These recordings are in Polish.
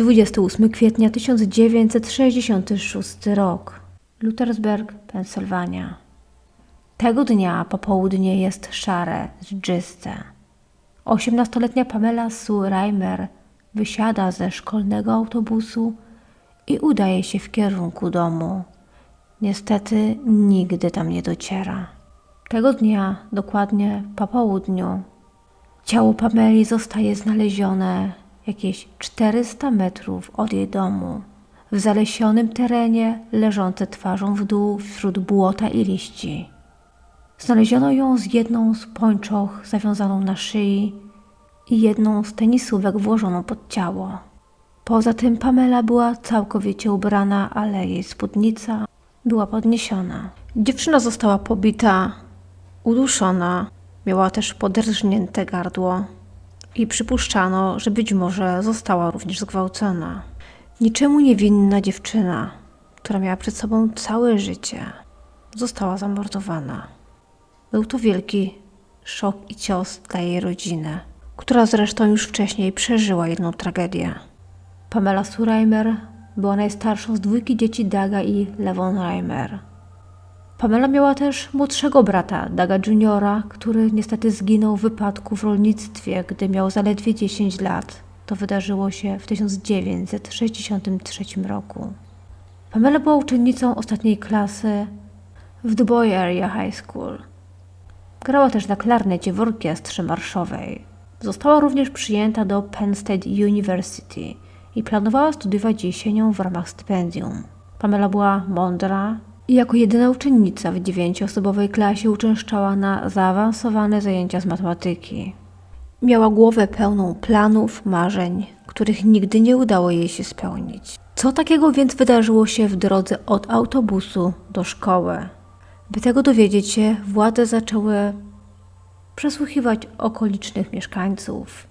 28 kwietnia 1966 rok. Luthersburg, Pensylwania. Tego dnia popołudnie jest szare, dżdżyste. Osiemnastoletnia Pamela Sue Reimer wysiada ze szkolnego autobusu i udaje się w kierunku domu. Niestety nigdy tam nie dociera. Tego dnia, dokładnie po południu, ciało Pameli zostaje znalezione jakieś 400 metrów od jej domu, w zalesionym terenie leżące twarzą w dół wśród błota i liści. Znaleziono ją z jedną z pończoch zawiązaną na szyi i jedną z tenisówek włożoną pod ciało. Poza tym Pamela była całkowicie ubrana, ale jej spódnica była podniesiona. Dziewczyna została pobita, uduszona, miała też poderżnięte gardło i przypuszczano, że być może została również zgwałcona. Niczemu niewinna dziewczyna, która miała przed sobą całe życie, została zamordowana. Był to wielki szok i cios dla jej rodziny, która zresztą już wcześniej przeżyła jedną tragedię. Pamela Suraimer była najstarszą z dwójki dzieci Daga i Levon Reimer. Pamela miała też młodszego brata, Daga Juniora, który niestety zginął w wypadku w rolnictwie, gdy miał zaledwie 10 lat. To wydarzyło się w 1963 roku. Pamela była uczennicą ostatniej klasy w Dubois Area High School. Grała też na klarnecie w orkiestrze marszowej. Została również przyjęta do Penn State University i planowała studiować jesienią w ramach stypendium. Pamela była mądra jako jedyna uczennica w dziewięcioosobowej klasie uczęszczała na zaawansowane zajęcia z matematyki. Miała głowę pełną planów, marzeń, których nigdy nie udało jej się spełnić. Co takiego więc wydarzyło się w drodze od autobusu do szkoły? By tego dowiedzieć się, władze zaczęły przesłuchiwać okolicznych mieszkańców,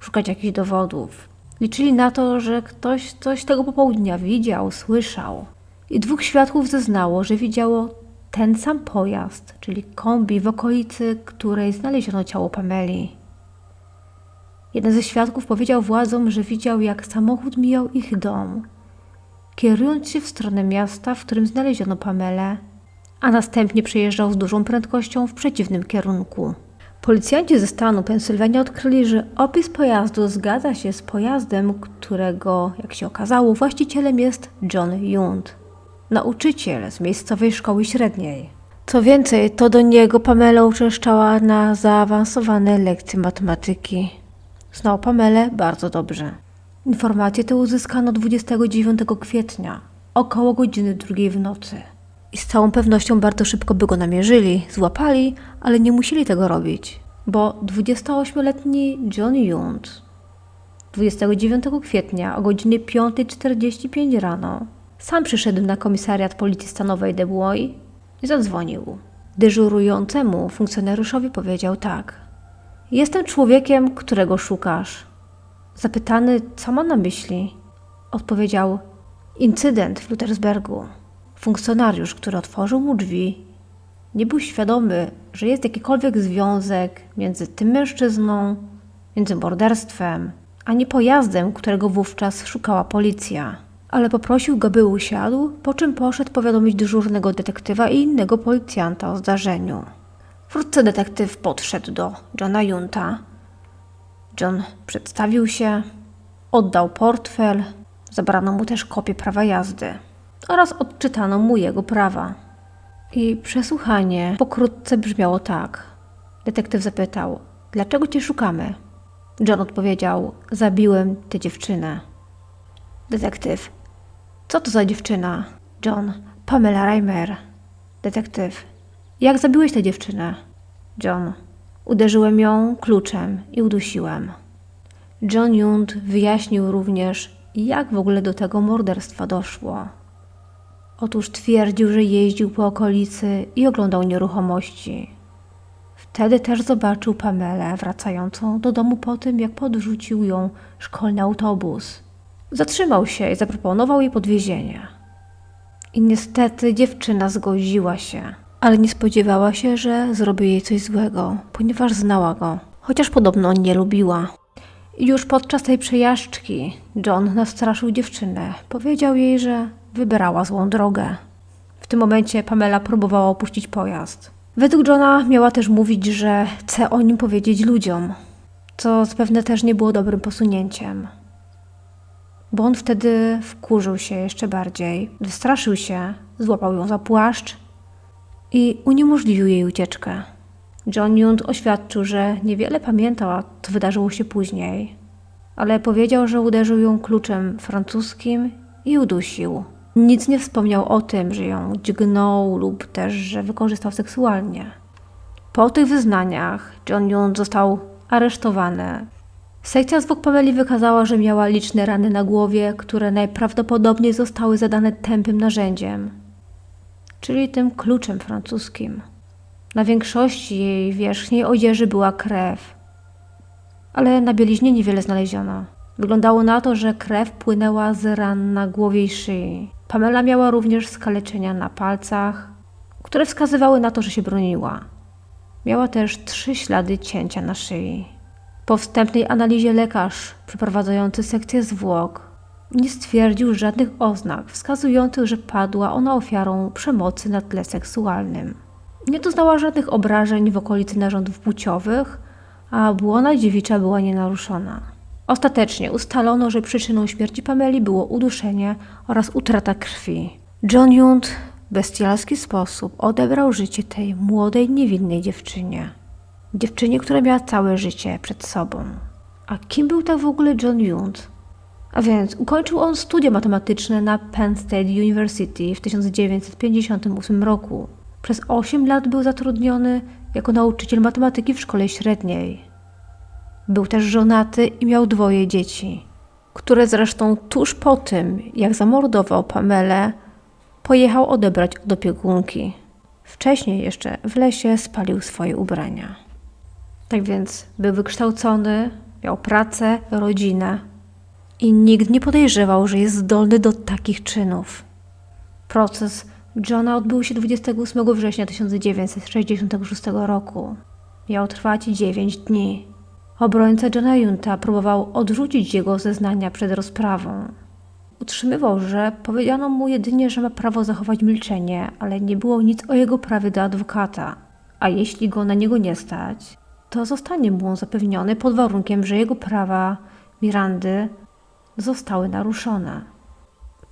szukać jakichś dowodów. Liczyli na to, że ktoś coś tego popołudnia widział, słyszał. I dwóch świadków zeznało, że widziało ten sam pojazd, czyli kombi w okolicy, której znaleziono ciało Pameli. Jeden ze świadków powiedział władzom, że widział, jak samochód mijał ich dom, kierując się w stronę miasta, w którym znaleziono Pamelę, a następnie przejeżdżał z dużą prędkością w przeciwnym kierunku. Policjanci ze stanu Pensylwania odkryli, że opis pojazdu zgadza się z pojazdem, którego, jak się okazało, właścicielem jest John Yunt, nauczyciel z miejscowej szkoły średniej. Co więcej, to do niego Pamela uczęszczała na zaawansowane lekcje matematyki. Znał Pamelę bardzo dobrze. Informacje te uzyskano 29 kwietnia, około godziny drugiej w nocy. I z całą pewnością bardzo szybko by go namierzyli, złapali, ale nie musieli tego robić, bo 28-letni John Yunt 29 kwietnia o godzinie 5.45 rano sam przyszedł na komisariat Policji Stanowej de Blois i zadzwonił. Dyżurującemu funkcjonariuszowi powiedział tak. Jestem człowiekiem, którego szukasz. Zapytany, co ma na myśli, odpowiedział incydent w Lutersbergu. Funkcjonariusz, który otworzył mu drzwi, nie był świadomy, że jest jakikolwiek związek między tym mężczyzną, między morderstwem, a nie pojazdem, którego wówczas szukała policja. Ale poprosił go, by usiadł, po czym poszedł powiadomić dyżurnego detektywa i innego policjanta o zdarzeniu. Wkrótce detektyw podszedł do Johna Junta. John przedstawił się, oddał portfel, zabrano mu też kopię prawa jazdy oraz odczytano mu jego prawa. I przesłuchanie pokrótce brzmiało tak. Detektyw zapytał: Dlaczego cię szukamy? John odpowiedział: Zabiłem tę dziewczynę. Detektyw: Co to za dziewczyna? John: Pamela Reimer. Detektyw: Jak zabiłeś tę dziewczynę? John: Uderzyłem ją kluczem i udusiłem. John Junt wyjaśnił również, jak w ogóle do tego morderstwa doszło. Otóż twierdził, że jeździł po okolicy i oglądał nieruchomości. Wtedy też zobaczył Pamelę wracającą do domu po tym, jak podrzucił ją szkolny autobus. Zatrzymał się i zaproponował jej podwiezienie. I niestety dziewczyna zgodziła się, ale nie spodziewała się, że zrobi jej coś złego, ponieważ znała go, chociaż podobno nie lubiła. Już podczas tej przejażdżki John nastraszył dziewczynę. Powiedział jej, że wybrała złą drogę. W tym momencie Pamela próbowała opuścić pojazd. Według Johna miała też mówić, że chce o nim powiedzieć ludziom, co zapewne też nie było dobrym posunięciem. Bo on wtedy wkurzył się jeszcze bardziej, wystraszył się, złapał ją za płaszcz i uniemożliwił jej ucieczkę. John Yunt oświadczył, że niewiele pamiętał, co wydarzyło się później, ale powiedział, że uderzył ją kluczem francuskim i udusił. Nic nie wspomniał o tym, że ją dźgnął lub też, że wykorzystał seksualnie. Po tych wyznaniach John Yunt został aresztowany. Sekcja zwłok Pameli wykazała, że miała liczne rany na głowie, które najprawdopodobniej zostały zadane tępym narzędziem, czyli tym kluczem francuskim. Na większości jej wierzchniej odzieży była krew, ale na bieliźnie niewiele znaleziono. Wyglądało na to, że krew płynęła z ran na głowie i szyi. Pamela miała również skaleczenia na palcach, które wskazywały na to, że się broniła. Miała też trzy ślady cięcia na szyi. Po wstępnej analizie lekarz przeprowadzający sekcję zwłok nie stwierdził żadnych oznak wskazujących, że padła ona ofiarą przemocy na tle seksualnym. Nie doznała żadnych obrażeń w okolicy narządów płciowych, a błona dziewicza była nienaruszona. Ostatecznie ustalono, że przyczyną śmierci Pameli było uduszenie oraz utrata krwi. John Yunt w bestialski sposób odebrał życie tej młodej, niewinnej dziewczynie. Dziewczynie, która miała całe życie przed sobą. A kim był tak w ogóle John Yunt? A więc ukończył on studia matematyczne na Penn State University w 1958 roku. Przez 8 lat był zatrudniony jako nauczyciel matematyki w szkole średniej. Był też żonaty i miał dwoje dzieci, które zresztą tuż po tym, jak zamordował Pamelę, pojechał odebrać od opiekunki. Wcześniej jeszcze w lesie spalił swoje ubrania. Tak więc był wykształcony, miał pracę, rodzinę i nikt nie podejrzewał, że jest zdolny do takich czynów. Proces Johna odbył się 28 września 1966 roku. Miał trwać 9 dni. Obrońca Johna Junta próbował odrzucić jego zeznania przed rozprawą. Utrzymywał, że powiedziano mu jedynie, że ma prawo zachować milczenie, ale nie było nic o jego prawie do adwokata. A jeśli go na niego nie stać, to zostanie mu on zapewniony pod warunkiem, że jego prawa Mirandy zostały naruszone.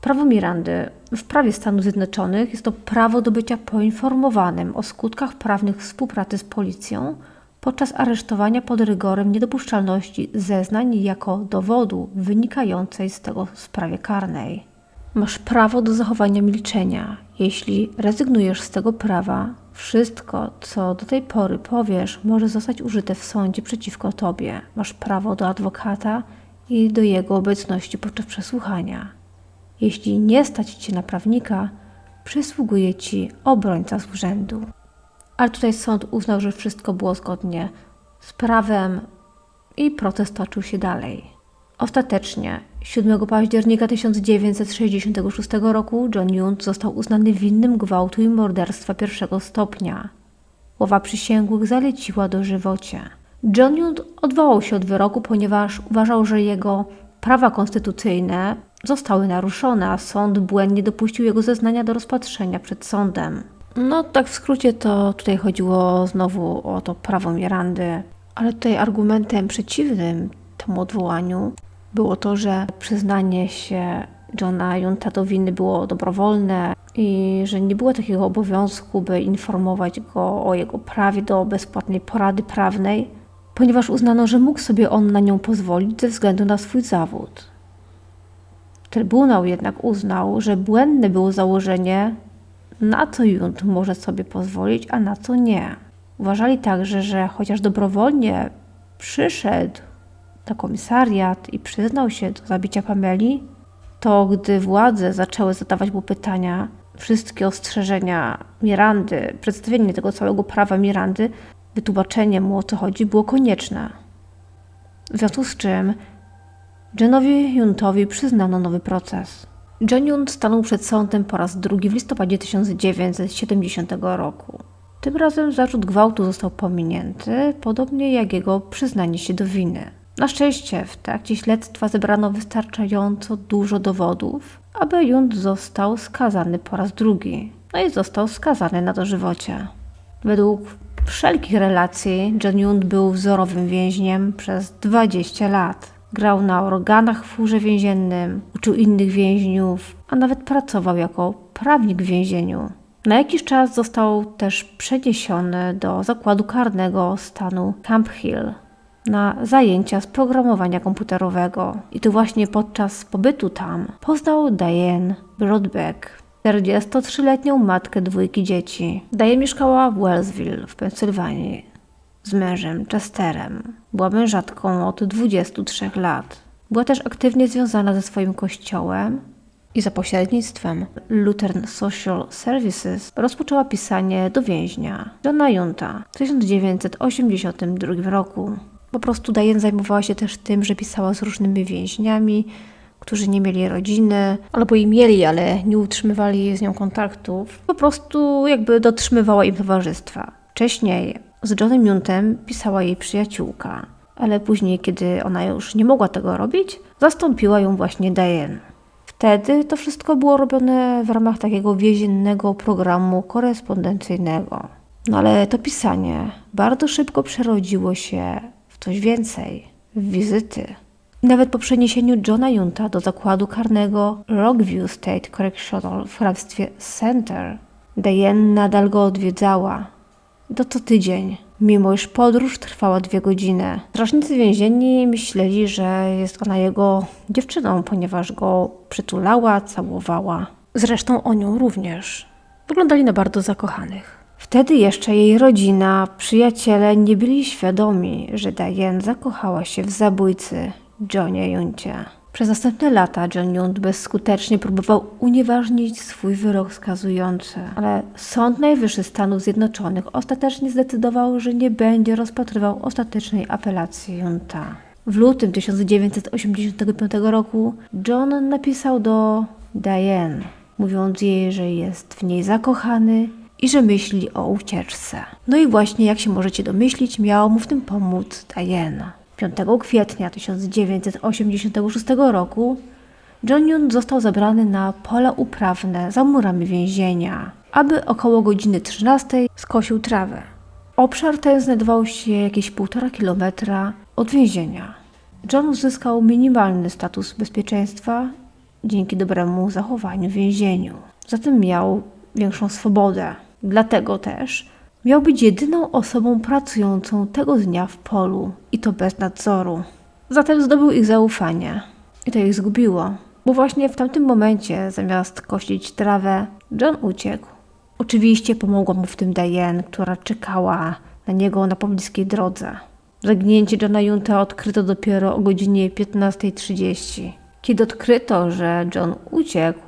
Prawo Mirandy w prawie Stanów Zjednoczonych jest to prawo do bycia poinformowanym o skutkach prawnych współpracy z policją podczas aresztowania pod rygorem niedopuszczalności zeznań jako dowodu wynikającej z tego w sprawie karnej. Masz prawo do zachowania milczenia. Jeśli rezygnujesz z tego prawa, wszystko, co do tej pory powiesz, może zostać użyte w sądzie przeciwko tobie. Masz prawo do adwokata i do jego obecności podczas przesłuchania. Jeśli nie stać cię na prawnika, przysługuje ci obrońca z urzędu. Ale tutaj sąd uznał, że wszystko było zgodnie z prawem i protest toczył się dalej. Ostatecznie 7 października 1966 roku John Yunt został uznany winnym gwałtu i morderstwa pierwszego stopnia. Łowa przysięgłych zaleciła dożywocie. John Yunt odwołał się od wyroku, ponieważ uważał, że jego prawa konstytucyjne zostały naruszone, a sąd błędnie dopuścił jego zeznania do rozpatrzenia przed sądem. No, tak w skrócie to tutaj chodziło znowu o to prawo Mirandy, ale tutaj argumentem przeciwnym temu odwołaniu było to, że przyznanie się Johna Junta do winy było dobrowolne i że nie było takiego obowiązku, by informować go o jego prawie do bezpłatnej porady prawnej, ponieważ uznano, że mógł sobie on na nią pozwolić ze względu na swój zawód. Trybunał jednak uznał, że błędne było założenie, na co Junt może sobie pozwolić, a na co nie. Uważali także, że chociaż dobrowolnie przyszedł na komisariat i przyznał się do zabicia Pameli, to gdy władze zaczęły zadawać mu pytania, wszystkie ostrzeżenia Mirandy, przedstawienie tego całego prawa Mirandy, wytłumaczenie mu o co chodzi było konieczne. W związku z czym Johnowi Juntowi przyznano nowy proces. John Junt stanął przed sądem po raz drugi w listopadzie 1970 roku. Tym razem zarzut gwałtu został pominięty, podobnie jak jego przyznanie się do winy. Na szczęście w trakcie śledztwa zebrano wystarczająco dużo dowodów, aby Jund został skazany po raz drugi. No i został skazany na dożywocie. Według wszelkich relacji John Jund był wzorowym więźniem przez 20 lat. Grał na organach w chórze więziennym, uczył innych więźniów, a nawet pracował jako prawnik w więzieniu. Na jakiś czas został też przeniesiony do zakładu karnego stanu Camp Hill na zajęcia z programowania komputerowego. I to właśnie podczas pobytu tam poznał Diane Broadbeck, 43-letnią matkę dwójki dzieci. Diane mieszkała w Wellsville w Pensylwanii z mężem Chesterem. Była mężatką od 23 lat. Była też aktywnie związana ze swoim kościołem i za pośrednictwem Lutheran Social Services rozpoczęła pisanie do więźnia Johna Junta w 1982 roku. Po prostu Diane zajmowała się też tym, że pisała z różnymi więźniami, którzy nie mieli rodziny, albo i mieli, ale nie utrzymywali z nią kontaktów. Po prostu jakby dotrzymywała im towarzystwa. Wcześniej z Johnem Juntem pisała jej przyjaciółka, ale później, kiedy ona już nie mogła tego robić, zastąpiła ją właśnie Diane. Wtedy to wszystko było robione w ramach takiego więziennego programu korespondencyjnego. No ale to pisanie bardzo szybko przerodziło się coś więcej, wizyty. Nawet po przeniesieniu Johna Junta do zakładu karnego Rockview State Correctional w hrabstwie Center, Diane nadal go odwiedzała. I to co tydzień, mimo iż podróż trwała dwie godziny. Strażnicy więzienni myśleli, że jest ona jego dziewczyną, ponieważ go przytulała, całowała. Zresztą o nią również. Wyglądali na bardzo zakochanych. Wtedy jeszcze jej rodzina, przyjaciele nie byli świadomi, że Diane zakochała się w zabójcy Johnie Juncie. Przez następne lata John Junt bezskutecznie próbował unieważnić swój wyrok skazujący, ale Sąd Najwyższy Stanów Zjednoczonych ostatecznie zdecydował, że nie będzie rozpatrywał ostatecznej apelacji Junta. W lutym 1985 roku John napisał do Diane, mówiąc jej, że jest w niej zakochany i że myśli o ucieczce. No i właśnie, jak się możecie domyślić, miało mu w tym pomóc Diana. 5 kwietnia 1986 roku John Yoon został zabrany na pola uprawne za murami więzienia, aby około godziny 13 skosił trawę. Obszar ten znajdował się jakieś 1,5 kilometra od więzienia. John uzyskał minimalny status bezpieczeństwa dzięki dobremu zachowaniu w więzieniu. Zatem miał większą swobodę. Dlatego też Miał być jedyną osobą pracującą tego dnia w polu i to bez nadzoru. Zatem zdobył ich zaufanie i to ich zgubiło, bo właśnie w tamtym momencie, zamiast kościć trawę, John uciekł. Oczywiście pomogła mu w tym Diane, która czekała na niego na pobliskiej drodze. Zagnięcie Johna Junta odkryto dopiero o godzinie 15.30. Kiedy odkryto, że John uciekł,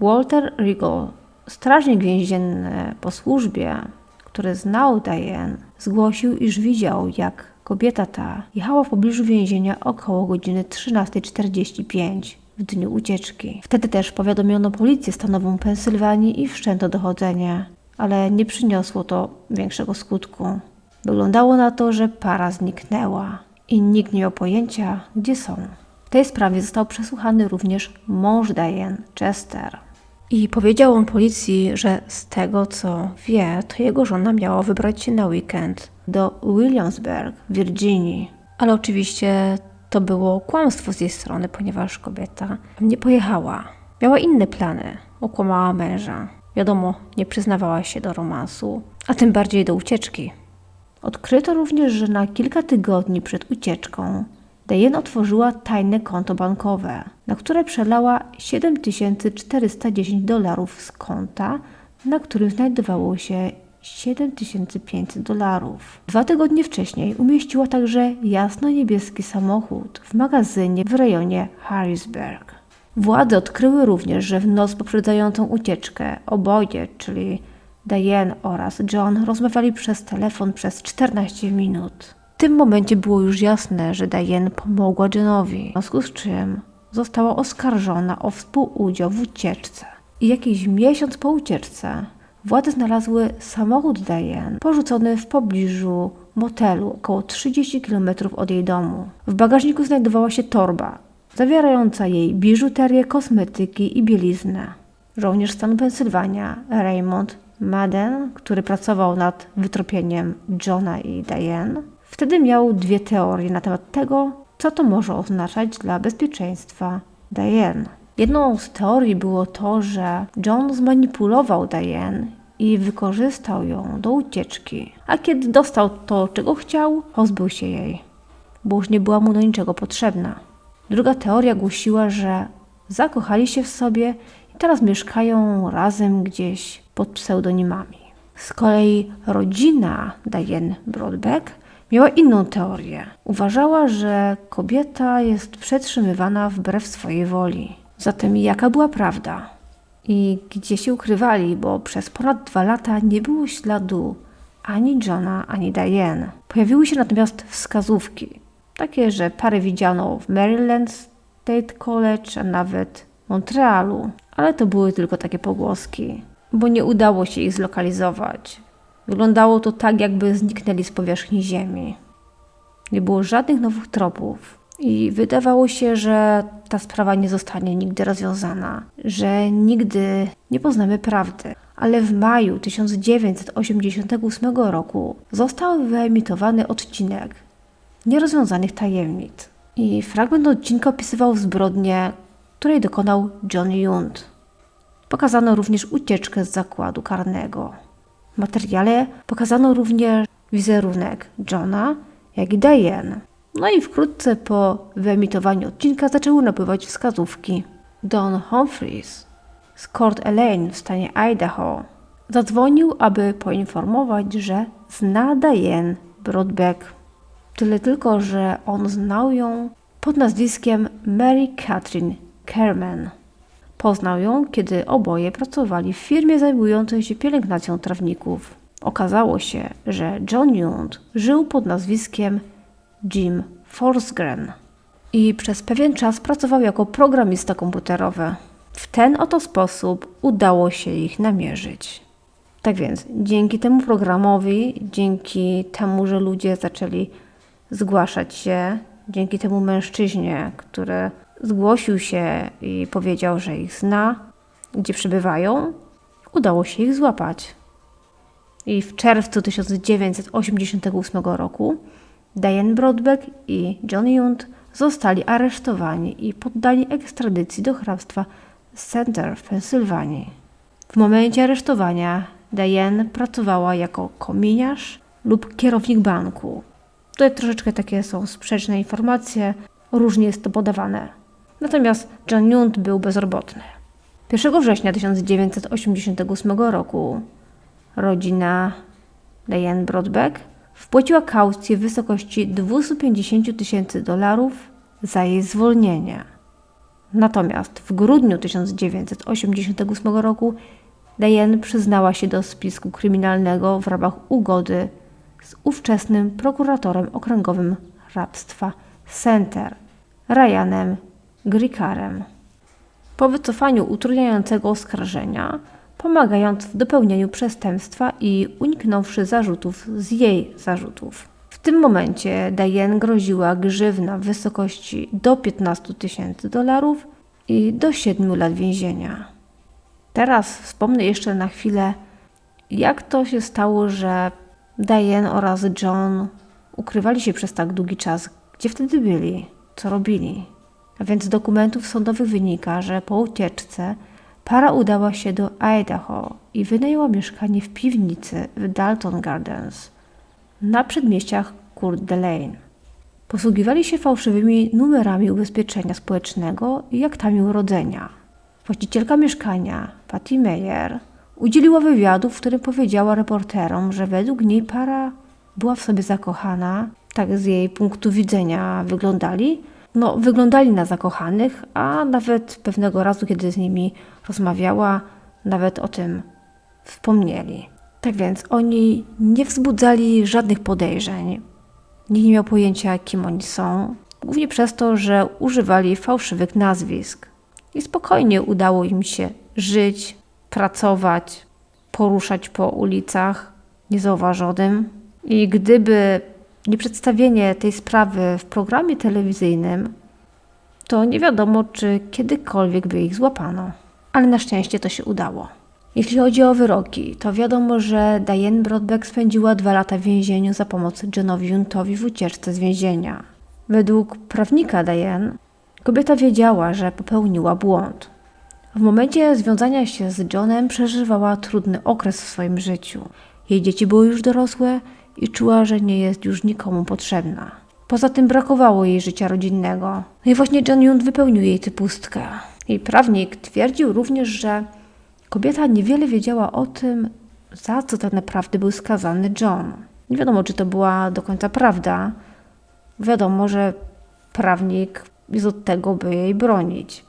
Walter Regal, strażnik więzienny po służbie, który znał Diane, zgłosił, iż widział, jak kobieta ta jechała w pobliżu więzienia około godziny 13.45 w dniu ucieczki. Wtedy też powiadomiono policję stanową Pensylwanii i wszczęto dochodzenie, ale nie przyniosło to większego skutku. Wyglądało na to, że para zniknęła i nikt nie miał pojęcia, gdzie są. W tej sprawie został przesłuchany również mąż Diane, Chester. I powiedział on policji, że z tego co wie, to jego żona miała wybrać się na weekend do Williamsburg Virginii. Ale oczywiście to było kłamstwo z jej strony, ponieważ kobieta nie pojechała. Miała inne plany. Okłamała męża. Wiadomo, nie przyznawała się do romansu, a tym bardziej do ucieczki. Odkryto również, że na kilka tygodni przed ucieczką Diane otworzyła tajne konto bankowe, na które przelała 7410 dolarów z konta, na którym znajdowało się 7500 dolarów. Dwa tygodnie wcześniej umieściła także jasno-niebieski samochód w magazynie w rejonie Harrisburg. Władze odkryły również, że w noc poprzedzającą ucieczkę oboje, czyli Diane oraz John, rozmawiali przez telefon przez 14 minut tym momencie było już jasne, że Diane pomogła Johnowi, w związku z czym została oskarżona o współudział w ucieczce. I jakiś miesiąc po ucieczce władze znalazły samochód Diane porzucony w pobliżu motelu około 30 km od jej domu. W bagażniku znajdowała się torba zawierająca jej biżuterię, kosmetyki i bieliznę. Żołnierz stanu Pensylwania Raymond Madden, który pracował nad wytropieniem Johna i Diane, wtedy miał dwie teorie na temat tego, co to może oznaczać dla bezpieczeństwa Diane. Jedną z teorii było to, że John zmanipulował Diane i wykorzystał ją do ucieczki, a kiedy dostał to, czego chciał, pozbył się jej, bo już nie była mu do niczego potrzebna. Druga teoria głosiła, że zakochali się w sobie i teraz mieszkają razem gdzieś pod pseudonimami. Z kolei rodzina Diane Broadbeck miała inną teorię. Uważała, że kobieta jest przetrzymywana wbrew swojej woli. Zatem jaka była prawda? I gdzie się ukrywali, bo przez ponad dwa lata nie było śladu ani Johna, ani Diane. Pojawiły się natomiast wskazówki, takie, że parę widziano w Maryland State College, a nawet Montrealu, ale to były tylko takie pogłoski, bo nie udało się ich zlokalizować. Wyglądało to tak, jakby zniknęli z powierzchni Ziemi. Nie było żadnych nowych tropów i wydawało się, że ta sprawa nie zostanie nigdy rozwiązana, że nigdy nie poznamy prawdy. Ale w maju 1988 roku został wyemitowany odcinek nierozwiązanych tajemnic. I fragment odcinka opisywał zbrodnię, której dokonał John Yunt. Pokazano również ucieczkę z zakładu karnego. W materiale pokazano również wizerunek Johna, jak i Diane. No i wkrótce po wyemitowaniu odcinka zaczęły napływać wskazówki. Don Humphreys z Court Elaine w stanie Idaho zadzwonił, aby poinformować, że zna Diane Broadbeck. Tyle tylko, że on znał ją pod nazwiskiem Mary Catherine Kerman. Poznał ją, kiedy oboje pracowali w firmie zajmującej się pielęgnacją trawników. Okazało się, że John Yount żył pod nazwiskiem Jim Forsgren i przez pewien czas pracował jako programista komputerowy. W ten oto sposób udało się ich namierzyć. Tak więc, dzięki temu programowi, dzięki temu, że ludzie zaczęli zgłaszać się dzięki temu mężczyźnie, który zgłosił się i powiedział, że ich zna, gdzie przebywają, udało się ich złapać. I w czerwcu 1988 roku Diane Broadbeck i John Yunt zostali aresztowani i poddani ekstradycji do hrabstwa Center w Pensylwanii. W momencie aresztowania Diane pracowała jako kominiarz lub kierownik banku. Tutaj troszeczkę takie są sprzeczne informacje, różnie jest to podawane. Natomiast John Yunt był bezrobotny. 1 września 1988 roku rodzina Diane Broadbeck wpłaciła kaucję w wysokości 250 tysięcy dolarów za jej zwolnienie. Natomiast w grudniu 1988 roku Diane przyznała się do spisku kryminalnego w ramach ugody z ówczesnym prokuratorem okręgowym hrabstwa Center, Ryanem Grikarem. Po wycofaniu utrudniającego oskarżenia, pomagając w dopełnieniu przestępstwa i uniknąwszy zarzutów z jej zarzutów. W tym momencie Diane groziła grzywna w wysokości do 15 tysięcy dolarów i do 7 lat więzienia. Teraz wspomnę jeszcze na chwilę, jak to się stało, że Diane oraz John ukrywali się przez tak długi czas. Gdzie wtedy byli? Co robili? A więc z dokumentów sądowych wynika, że po ucieczce para udała się do Idaho i wynajęła mieszkanie w piwnicy w Dalton Gardens na przedmieściach Coeur d'Alene. Posługiwali się fałszywymi numerami ubezpieczenia społecznego i aktami urodzenia. Właścicielka mieszkania, Patty Meyer, Udzieliła wywiadu, w którym powiedziała reporterom, że według niej para była w sobie zakochana, tak z jej punktu widzenia wyglądali. No, wyglądali na zakochanych, a nawet pewnego razu, kiedy z nimi rozmawiała, nawet o tym wspomnieli. Tak więc oni nie wzbudzali żadnych podejrzeń. Nikt nie miał pojęcia, kim oni są, głównie przez to, że używali fałszywych nazwisk. I spokojnie udało im się żyć, pracować, poruszać po ulicach niezauważonym. I gdyby nie przedstawienie tej sprawy w programie telewizyjnym, to nie wiadomo, czy kiedykolwiek by ich złapano. Ale na szczęście to się udało. Jeśli chodzi o wyroki, to wiadomo, że Diane Broadbeck spędziła dwa lata w więzieniu za pomoc Johnowi Juntowi w ucieczce z więzienia. Według prawnika Diane, kobieta wiedziała, że popełniła błąd. W momencie związania się z Johnem przeżywała trudny okres w swoim życiu. Jej dzieci były już dorosłe i czuła, że nie jest już nikomu potrzebna. Poza tym brakowało jej życia rodzinnego. No i właśnie John Junt wypełnił jej tę pustkę. Jej prawnik twierdził również, że kobieta niewiele wiedziała o tym, za co tak naprawdę był skazany John. Nie wiadomo, czy to była do końca prawda. Wiadomo, że prawnik jest od tego, by jej bronić.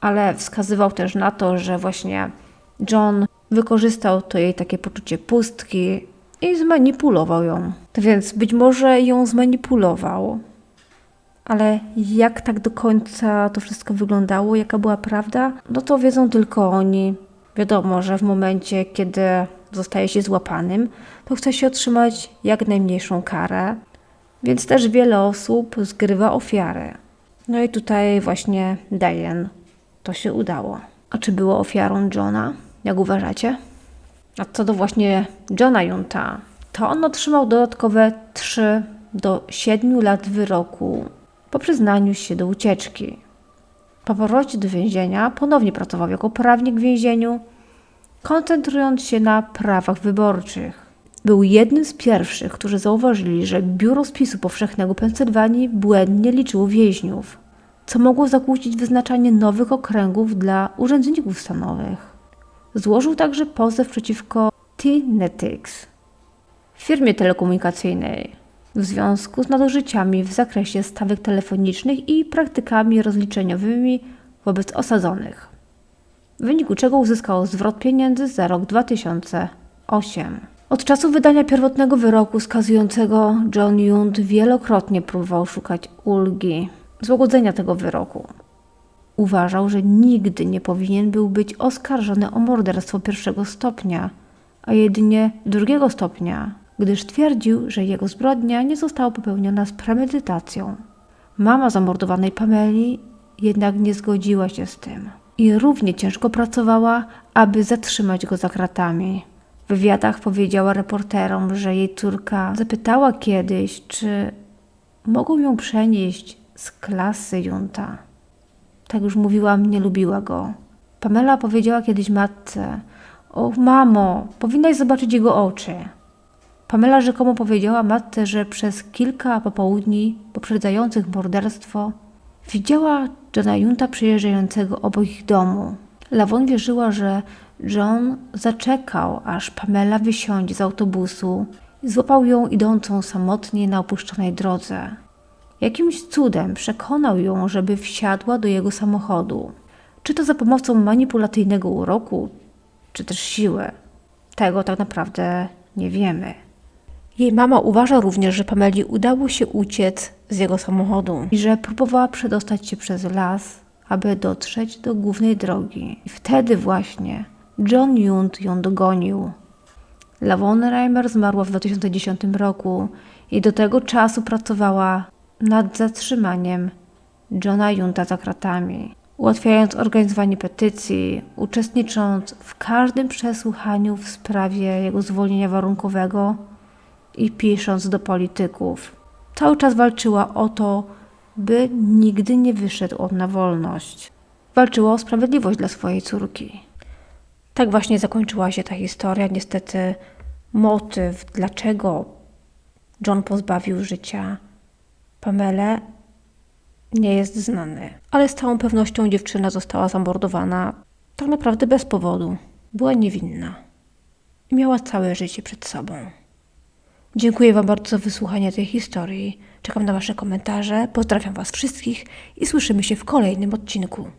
Ale wskazywał też na to, że właśnie John wykorzystał to jej takie poczucie pustki i zmanipulował ją. Więc być może ją zmanipulował, ale jak tak do końca to wszystko wyglądało, jaka była prawda, no to wiedzą tylko oni. Wiadomo, że w momencie, kiedy zostaje się złapanym, to chce się otrzymać jak najmniejszą karę, więc też wiele osób zgrywa ofiary. No i tutaj właśnie Diane to się udało. A czy było ofiarą Johna? Jak uważacie? A co do właśnie Johna Junta, to on otrzymał dodatkowe 3 do 7 lat wyroku po przyznaniu się do ucieczki. Po powrocie do więzienia ponownie pracował jako prawnik w więzieniu, koncentrując się na prawach wyborczych. Był jednym z pierwszych, którzy zauważyli, że Biuro Spisu Powszechnego Pensylwanii błędnie liczyło więźniów, co mogło zakłócić wyznaczanie nowych okręgów dla urzędników stanowych. Złożył także pozew przeciwko T-Netics, firmie telekomunikacyjnej, w związku z nadużyciami w zakresie stawek telefonicznych i praktykami rozliczeniowymi wobec osadzonych, w wyniku czego uzyskał zwrot pieniędzy za rok 2008. Od czasu wydania pierwotnego wyroku skazującego John Junt wielokrotnie próbował szukać ulgi, złagodzenia tego wyroku. Uważał, że nigdy nie powinien był być oskarżony o morderstwo pierwszego stopnia, a jedynie drugiego stopnia gdyż twierdził, że jego zbrodnia nie została popełniona z premedytacją. Mama zamordowanej Pameli jednak nie zgodziła się z tym i równie ciężko pracowała, aby zatrzymać go za kratami. W wywiadach powiedziała reporterom, że jej córka zapytała kiedyś, czy mogą ją przenieść z klasy Junta. Tak już mówiłam, nie lubiła go. Pamela powiedziała kiedyś matce: O, mamo, powinnaś zobaczyć jego oczy. Pamela rzekomo powiedziała matce, że przez kilka popołudni poprzedzających morderstwo widziała Johna Junta przyjeżdżającego obok ich domu. Lawon wierzyła, że John zaczekał, aż Pamela wysiądzie z autobusu i złapał ją idącą samotnie na opuszczonej drodze. Jakimś cudem przekonał ją, żeby wsiadła do jego samochodu. Czy to za pomocą manipulacyjnego uroku, czy też siły? Tego tak naprawdę nie wiemy. Jej mama uważa również, że Pameli udało się uciec z jego samochodu i że próbowała przedostać się przez las, aby dotrzeć do głównej drogi. I wtedy właśnie John Junt ją dogonił. Lavon Reimer zmarła w 2010 roku i do tego czasu pracowała nad zatrzymaniem Johna Junta za kratami, ułatwiając organizowanie petycji, uczestnicząc w każdym przesłuchaniu w sprawie jego zwolnienia warunkowego i pisząc do polityków. Cały czas walczyła o to, by nigdy nie wyszedł on na wolność. Walczyła o sprawiedliwość dla swojej córki. Tak właśnie zakończyła się ta historia. Niestety, motyw, dlaczego John pozbawił życia Pamele, nie jest znany. Ale z całą pewnością dziewczyna została zamordowana tak naprawdę bez powodu. Była niewinna i miała całe życie przed sobą. Dziękuję Wam bardzo za wysłuchanie tej historii. Czekam na Wasze komentarze. Pozdrawiam Was wszystkich i słyszymy się w kolejnym odcinku.